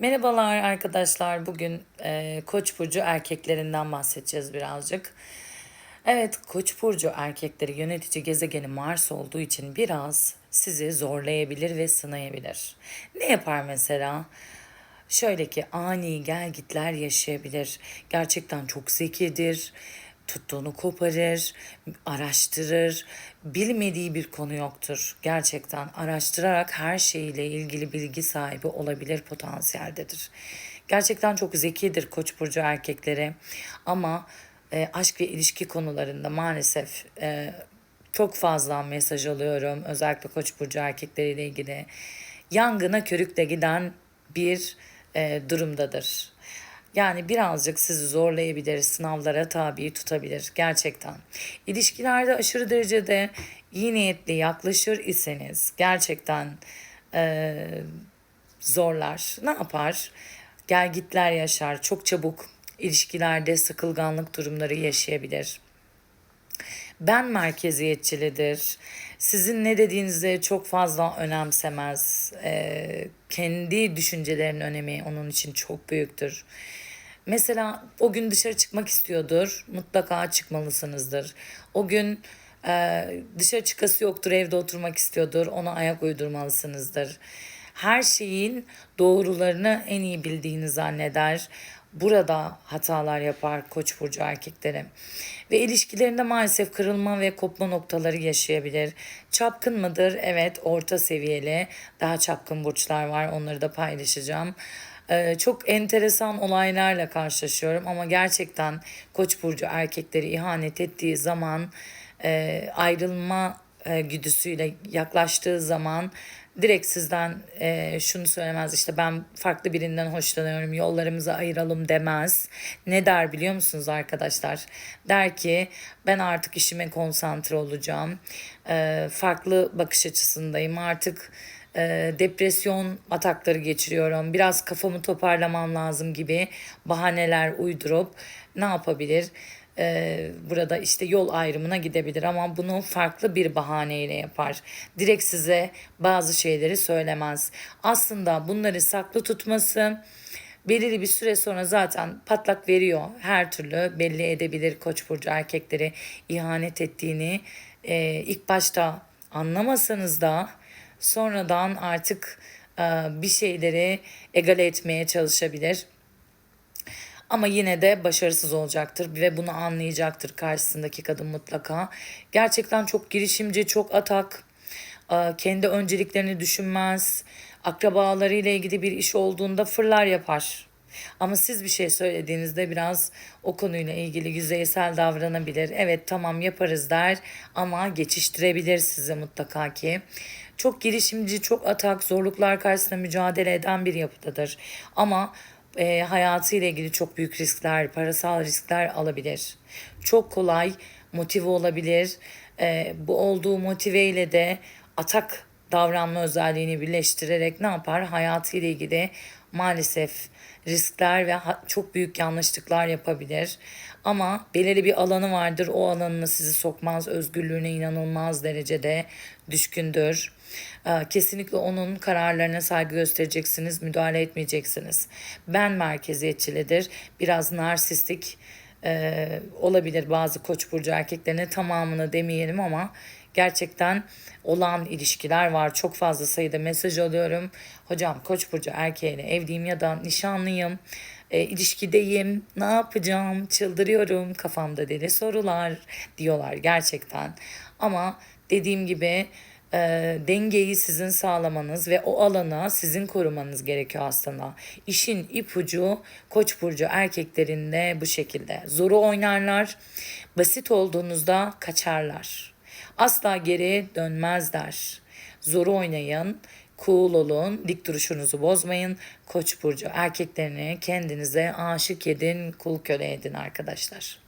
Merhabalar arkadaşlar. Bugün e, Koç burcu erkeklerinden bahsedeceğiz birazcık. Evet, Koç burcu erkekleri yönetici gezegeni Mars olduğu için biraz sizi zorlayabilir ve sınayabilir. Ne yapar mesela? Şöyle ki ani gelgitler yaşayabilir. Gerçekten çok zekidir tuttuğunu koparır, araştırır. Bilmediği bir konu yoktur. Gerçekten araştırarak her şeyle ilgili bilgi sahibi olabilir potansiyeldedir. Gerçekten çok zekidir Koç burcu erkekleri ama e, aşk ve ilişki konularında maalesef e, çok fazla mesaj alıyorum. Özellikle Koç burcu erkekleriyle ilgili yangına körükle giden bir e, durumdadır. Yani birazcık sizi zorlayabilir, sınavlara tabi tutabilir gerçekten. İlişkilerde aşırı derecede iyi niyetli yaklaşır iseniz gerçekten e, zorlar. Ne yapar? Gelgitler yaşar, çok çabuk ilişkilerde sıkılganlık durumları yaşayabilir ben merkeziyetçilidir. Sizin ne dediğinizi çok fazla önemsemez. Ee, kendi düşüncelerinin önemi onun için çok büyüktür. Mesela o gün dışarı çıkmak istiyordur. Mutlaka çıkmalısınızdır. O gün e, dışarı çıkası yoktur, evde oturmak istiyordur. Ona ayak uydurmalısınızdır. Her şeyin doğrularını en iyi bildiğini zanneder burada hatalar yapar koç burcu erkekleri. Ve ilişkilerinde maalesef kırılma ve kopma noktaları yaşayabilir. Çapkın mıdır? Evet orta seviyeli. Daha çapkın burçlar var onları da paylaşacağım. Ee, çok enteresan olaylarla karşılaşıyorum ama gerçekten koç burcu erkekleri ihanet ettiği zaman e, ayrılma e, güdüsüyle yaklaştığı zaman direkt sizden e, şunu söylemez işte ben farklı birinden hoşlanıyorum yollarımızı ayıralım demez. Ne der biliyor musunuz arkadaşlar? Der ki ben artık işime konsantre olacağım. Farklı bakış açısındayım artık e, depresyon atakları geçiriyorum. Biraz kafamı toparlamam lazım gibi bahaneler uydurup ne yapabilir? e, burada işte yol ayrımına gidebilir ama bunu farklı bir bahaneyle yapar. Direkt size bazı şeyleri söylemez. Aslında bunları saklı tutması belirli bir süre sonra zaten patlak veriyor. Her türlü belli edebilir Koç burcu erkekleri ihanet ettiğini e, ilk başta anlamasanız da sonradan artık e, bir şeyleri egale etmeye çalışabilir. Ama yine de başarısız olacaktır ve bunu anlayacaktır karşısındaki kadın mutlaka. Gerçekten çok girişimci, çok atak, e, kendi önceliklerini düşünmez, akrabalarıyla ilgili bir iş olduğunda fırlar yapar. Ama siz bir şey söylediğinizde biraz o konuyla ilgili yüzeysel davranabilir. Evet tamam yaparız der ama geçiştirebilir size mutlaka ki. Çok girişimci, çok atak, zorluklar karşısında mücadele eden bir yapıdadır. Ama e, hayatıyla ilgili çok büyük riskler, parasal riskler alabilir. Çok kolay motive olabilir. E, bu olduğu motiveyle de atak davranma özelliğini birleştirerek ne yapar? Hayatıyla ilgili maalesef riskler ve çok büyük yanlışlıklar yapabilir. Ama belirli bir alanı vardır. O alanına sizi sokmaz. Özgürlüğüne inanılmaz derecede düşkündür. Ee, kesinlikle onun kararlarına saygı göstereceksiniz, müdahale etmeyeceksiniz. Ben merkeziyetçilidir. Biraz narsistik e, olabilir bazı koç burcu erkeklerine tamamını demeyelim ama gerçekten olan ilişkiler var. Çok fazla sayıda mesaj alıyorum. Hocam Koç burcu erkeğiyle evliyim ya da nişanlıyım. E, ilişkideyim. Ne yapacağım? Çıldırıyorum. Kafamda deli sorular diyorlar gerçekten. Ama dediğim gibi e, dengeyi sizin sağlamanız ve o alana sizin korumanız gerekiyor aslında. İşin ipucu Koç burcu erkeklerinde bu şekilde. Zoru oynarlar. Basit olduğunuzda kaçarlar. Asla geri dönmezler. Zoru oynayın, cool olun, dik duruşunuzu bozmayın. Koç burcu erkeklerini kendinize aşık edin, kul köle edin arkadaşlar.